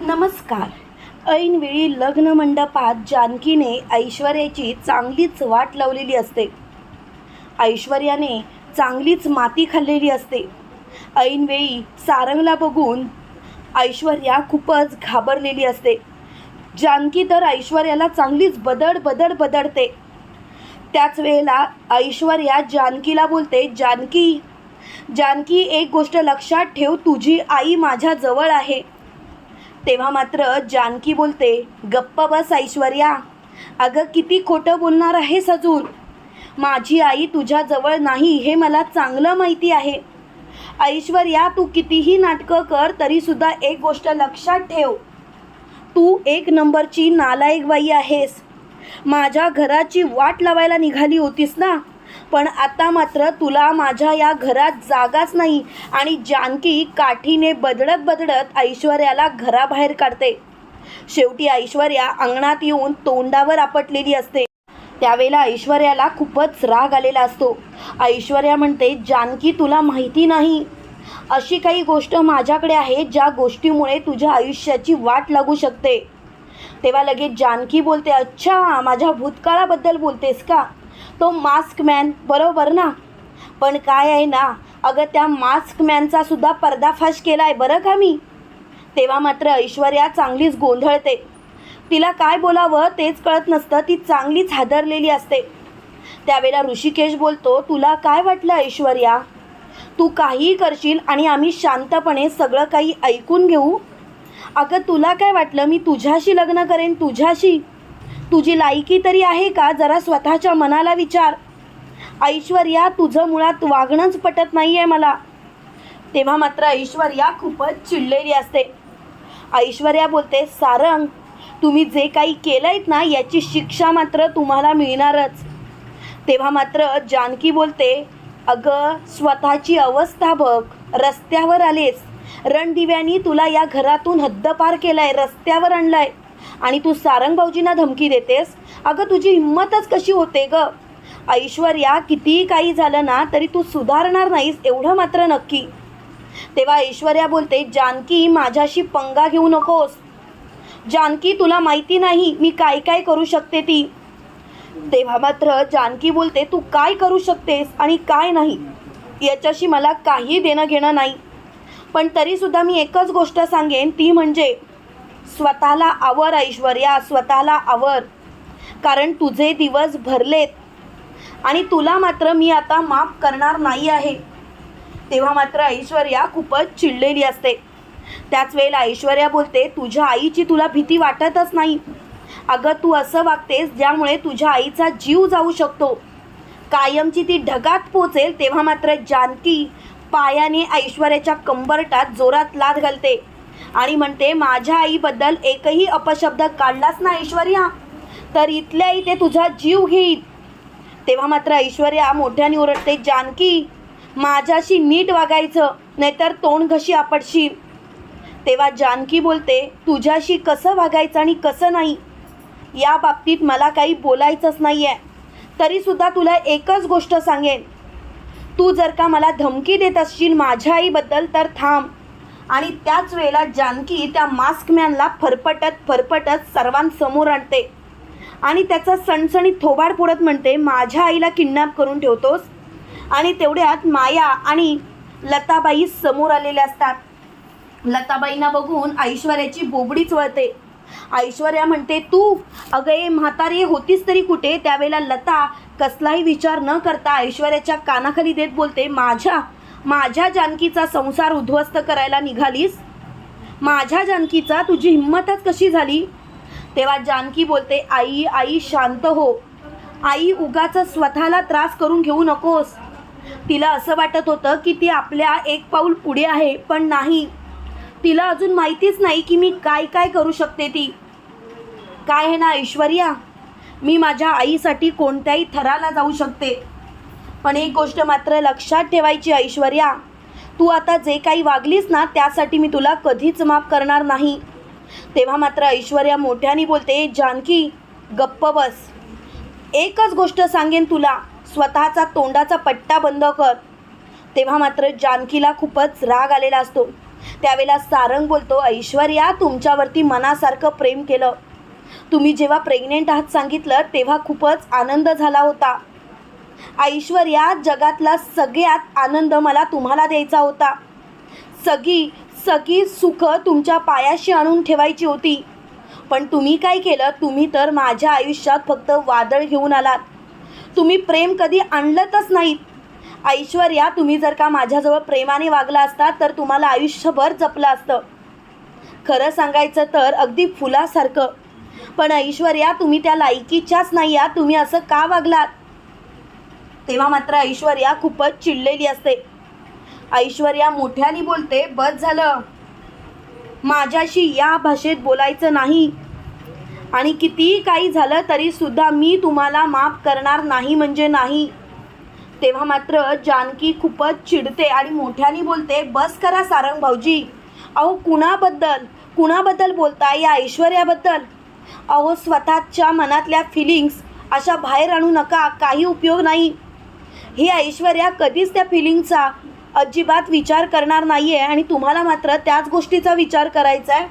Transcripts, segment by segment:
नमस्कार. ऐनवेळी लग्न मंडपात जानकीने ऐश्वर्याची चांगलीच वाट लावलेली असते. ऐश्वर्याने चांगलीच माती खाल्लेली असते. ऐनवेळी सारंगला बघून ऐश्वर्या खूपच घाबरलेली असते. जानकी तर ऐश्वर्याला चांगलीच बदड बदड बदडते. त्याच वेळेला ऐश्वर्या जानकीला बोलते जानकी जानकी एक गोष्ट लक्षात ठेव तुझी आई माझ्याजवळ आहे. तेव्हा मात्र जानकी बोलते गप्प बस ऐश्वर्या. अगं किती खोटं बोलणार आहेस अजून? माझी आई तुझ्याजवळ नाही हे मला चांगलं माहिती आहे. ऐश्वर्या तू कितीही नाटकं कर तरीसुद्धा एक गोष्ट लक्षात ठेव. तू एक नंबरची नालायक बाई आहेस. माझ्या घराची वाट लावायला निघाली होतीस ना? पण आता मात्र तुला माझ्या या घरात जागाच नाही आणि जानकी काठीने बदडत बदडत ऐश्वर्याला घराबाहेर काढते. शेवटी ऐश्वर्या अंगणात येऊन तोंडावर आपटलेली असते. त्यावेळेला ऐश्वर्याला खूपच राग आलेला असतो. ऐश्वर्या म्हणते जानकी तुला माहिती नाही. अशी काही गोष्ट माझ्याकडे आहे ज्या गोष्टीमुळे तुझ्या आयुष्याची वाट लागू शकते. तेव्हा लगेच जानकी बोलते अच्छा माझ्या भूतकाळाबद्दल बोलतेस का? तो मास्क मॅन बरोबर ना? पण काय आहे ना अगं त्या मास्क मॅनचा सुद्धा पर्दाफाश केला आहे बरं का मी? तेव्हा मात्र ऐश्वर्या चांगलीच गोंधळते. तिला काय बोलावं तेच कळत नसतं ती चांगलीच हादरलेली असते. त्यावेळेला ऋषिकेश बोलतो तुला काय वाटलं ऐश्वर्या तू काहीही करशील आणि आम्ही शांतपणे सगळं काही ऐकून घेऊ? अगं तुला काय वाटलं मी तुझ्याशी लग्न करेन तुझ्याशी? तुझी लायकी तरी आहे का? जरा स्वतःच्या मनाला विचार. ऐश्वर्या तुझं मुळात वागणंच पटत नाही आहे मला. तेव्हा मात्र ऐश्वर्या खूपच चिडलेली असते. ऐश्वर्या बोलते सारंग तुम्ही जे काही केलंयत ना याची शिक्षा मात्र तुम्हाला मिळणारच. तेव्हा मात्र जानकी बोलते अगं स्वतःची अवस्था बघ. रस्त्यावर आलेस. रणदिव्यानी तुला या घरातून हद्दपार केलाय. रस्त्यावर आणलाय. आणि तू सारंग भाऊजींना धमकी देतेस? अगं तुझी हिंमतच कशी होते ग? ऐश्वर्या कितीही काही झालं ना तरी तू सुधारणार नाहीस एवढं मात्र नक्की. तेव्हा ऐश्वर्या बोलते जानकी माझ्याशी पंगा घेऊ नकोस. जानकी तुला माहिती नाही मी काय काय करू शकते ती. तेव्हा मात्र जानकी बोलते तू काय करू शकतेस आणि काय नाही? याच्याशी मला काही देणं घेणं नाही. पण तरीसुद्धा मी एकच गोष्ट सांगेन ती म्हणजे स्वतःला आवर ऐश्वर्या स्वतःला आवर. कारण तुझे दिवस भरलेत. आणि तुला मात्र मी आता माफ करणार नाही आहे. तेव्हा मात्र ऐश्वर्या खूपच चिडलेली असते. त्याच वेळेला ऐश्वर्या बोलते तुझ्या आईची तुला भीती वाटतच नाही. अगं तू असं वागतेस ज्यामुळे तुझ्या आईचा जीव जाऊ शकतो. कायमची ती ढगात पोचेल तेव्हा मात्र जानकी पायाने ऐश्वर्याच्या कंबरटात जोरात लाद घालते. आणि म्हणते माझ्या आईबद्दल एकही अपशब्द काढलास ना ऐश्वर्या. तर इथल्या इथे तुझा जीव घेईल तेव्हा मात्र ऐश्वर्या मोठ्याने ओरडते जानकी माझ्याशी नीट वागायचं नाहीतर तोंड घशी आपडशील तेव्हा जानकी बोलते तुझ्याशी कसं वागायचं आणि कसं नाही? या बाबतीत मला काही बोलायचंच नाही आहे तरीसुद्धा तुला एकच गोष्ट सांगेन. तू जर का मला धमकी देत असशील माझ्या आईबद्दल तर थांब. आणि त्याच वेळेला जानकी त्या मास्कमॅनला फरफटत फरफटत सर्वांसमोर आणते. आणि त्याचा सणसणीत थोबाड फोडत म्हणते माझ्या आईला किडनॅप करून ठेवतोस? आणि तेवढ्यात माया आणि लताबाई समोर आलेल्या असतात. लताबाईंना बघून ऐश्वर्याची बोबडीच वळते. ऐश्वर्या म्हणते तू अगं ए म्हातारी होतीस तरी कुठे? त्यावेळेला लता कसलाही विचार न करता ऐश्वर्याच्या कानाखाली देत बोलते माझ्या माझ्या जानकीचा संसार उद्ध्वस्त करायला निघालीस? माझ्या जानकीचा तुझी हिंमतच कशी झाली? तेव्हा जानकी बोलते आई आई शांत हो. आई उगाच स्वतःला त्रास करून घेऊ नकोस. तिला असं वाटत होतं की ती आपल्या एक पाऊल पुढे आहे पण नाही. तिला अजून माहितीच नाही की मी काय काय करू शकते ती. काय आहे ना ऐश्वर्या? मी माझ्या आईसाठी कोणत्याही थराला जाऊ शकते. पण एक गोष्ट मात्र लक्षात ठेवायची ऐश्वर्या. तू आता जे काही वागलीस ना त्यासाठी मी तुला कधीच माफ करणार नाही. तेव्हा मात्र ऐश्वर्या मोठ्याने बोलते जानकी गप्प बस. एकच गोष्ट सांगेन तुला स्वतःचा तोंडाचा पट्टा बंद कर. तेव्हा मात्र जानकीला खूपच राग आलेला असतो. त्यावेळेला सारंग बोलतो ऐश्वर्या तुमच्यावरती मनासारखं प्रेम केलं. तुम्ही जेव्हा प्रेग्नेंट आहात सांगितलं तेव्हा खूपच आनंद झाला होता. ऐश्वर्या जगातला सगळ्यात आनंद मला तुम्हाला द्यायचा होता. सगळी सगळी सुख तुमच्या पायाशी आणून ठेवायची होती. पण तुम्ही काय केलं? तुम्ही तर माझ्या आयुष्यात फक्त वादळ घेऊन आलात. तुम्ही प्रेम कधी आणलंच नाहीत. ऐश्वर्या तुम्ही जर का माझ्याजवळ प्रेमाने वागला असता तर तुम्हाला आयुष्यभर जपलं असतं. खरं सांगायचं तर अगदी फुलासारखं. पण ऐश्वर्या तुम्ही त्या लायकीच्याच नाही आहात तुम्ही असं का वागलात? तेव्हा मात्र ऐश्वर्या खूपच चिडलेली असते. ऐश्वर्या मोठ्याने बोलते बस झालं. माझ्याशी या भाषेत बोलायचं नाही. आणि कितीही काही झालं तरी सुद्धा मी तुम्हाला माफ करणार नाही म्हणजे नाही. तेव्हा मात्र जानकी खूपच चिडते आणि मोठ्याने बोलते बस करा सारंग भाऊजी. अहो कुणाबद्दल? कुणाबद्दल बोलता या ऐश्वर्याबद्दल? अहो स्वतःच्या मनातल्या फिलिंग्स अशा बाहेर आणू नका. काही उपयोग नाही. ही ऐश्वर्या कधीच त्या फिलिंगचा अजिबात विचार करणार नाही आहे आणि तुम्हाला मात्र त्याच गोष्टीचा विचार करायचा आहे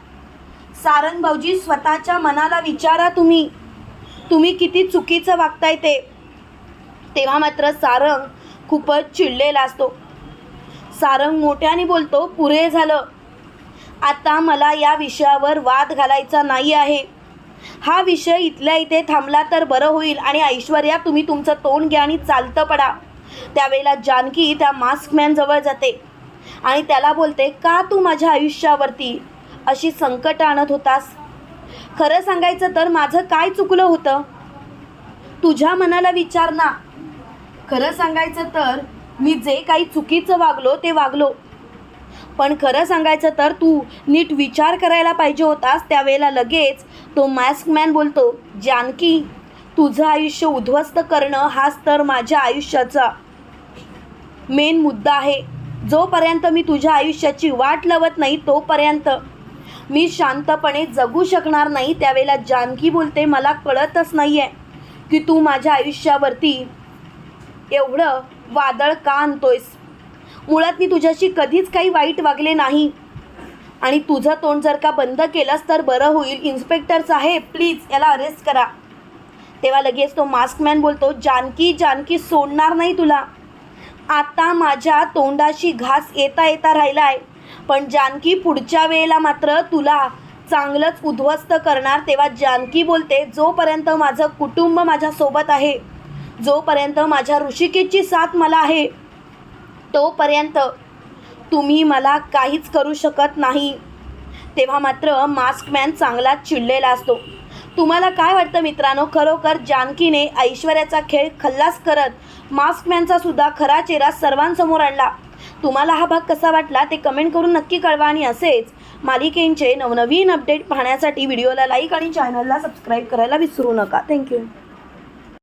सारंग भाऊजी स्वतःच्या मनाला विचारा तुम्ही. तुम्ही किती चुकीचं वागताय ते. तेव्हा मात्र सारंग खूपच चिडलेला असतो. सारंग मोठ्याने बोलतो पुरे झालं. आता मला या विषयावर वाद घालायचा नाही आहे हा विषय इथल्या इथे थांबला तर बरं होईल आणि ऐश्वर्या तुम्ही तुमचं तोंड घ्या आणि चालतं पडा. त्यावेळेला जानकी त्या मास्कमॅनजवळ जाते आणि त्याला बोलते का तू माझ्या आयुष्यावरती अशी संकट आणत होतास? खरं सांगायचं तर माझं काय चुकलं होतं? तुझ्या मनाला विचार ना. खरं सांगायचं तर मी जे काही चुकीचं वागलो ते वागलो. पण खरं सांगायचं तर तू नीट विचार करायला पाहिजे होतास त्यावेळेला लगेच तो मॅस्कमॅन बोलतो जानकी तुझं आयुष्य उद्ध्वस्त करणं हाच तर माझ्या आयुष्याचा मेन मुद्दा आहे. जोपर्यंत मी तुझ्या आयुष्याची वाट लावत नाही तोपर्यंत मी शांतपणे जगू शकणार नाही. त्यावेळेला जानकी बोलते मला कळतच नाही आहे की तू माझ्या आयुष्यावरती एवढं वादळ का आणतोयस? मुळात मी तुझ्याशी कधीच काही वाईट वागले नाही. आणि तुझं तोंड जर का बंद केलंस तर बरं होईल. इन्स्पेक्टर साहेब प्लीज याला अरेस्ट करा. तेव्हा लगेच तो मास्कमॅन बोलतो जानकी जानकी सोडणार नाही तुला. आता माझ्या तोंडाशी घास येता येता राहिला आहे पण जानकी पुढच्या वेळेला मात्र तुला चांगलंच उद्ध्वस्त करणार. तेव्हा जानकी बोलते जोपर्यंत माझं कुटुंब माझ्यासोबत आहे जोपर्यंत माझ्या ऋषिकेची साथ मला आहे तोपर्यंत तुम्ही मला काहीच करू शकत नाही. तेव्हा मात्र मास्कमॅन चांगलाच चिडलेला असतो. तुम्हाला काय वाटतं मित्रांनो? खरोखर जानकीने ऐश्वर्याचा खेळ खल्लास करत मास्कमॅनचा सुद्धा खरा चेहरा सर्वांसमोर आणला. तुम्हाला हा भाग कसा वाटला ते कमेंट करून नक्की कळवा आणि असेच मालिकेंचे नवनवीन अपडेट पाहण्यासाठी व्हिडिओला लाईक आणि चॅनलला सबस्क्राईब करायला विसरू नका. थँक्यू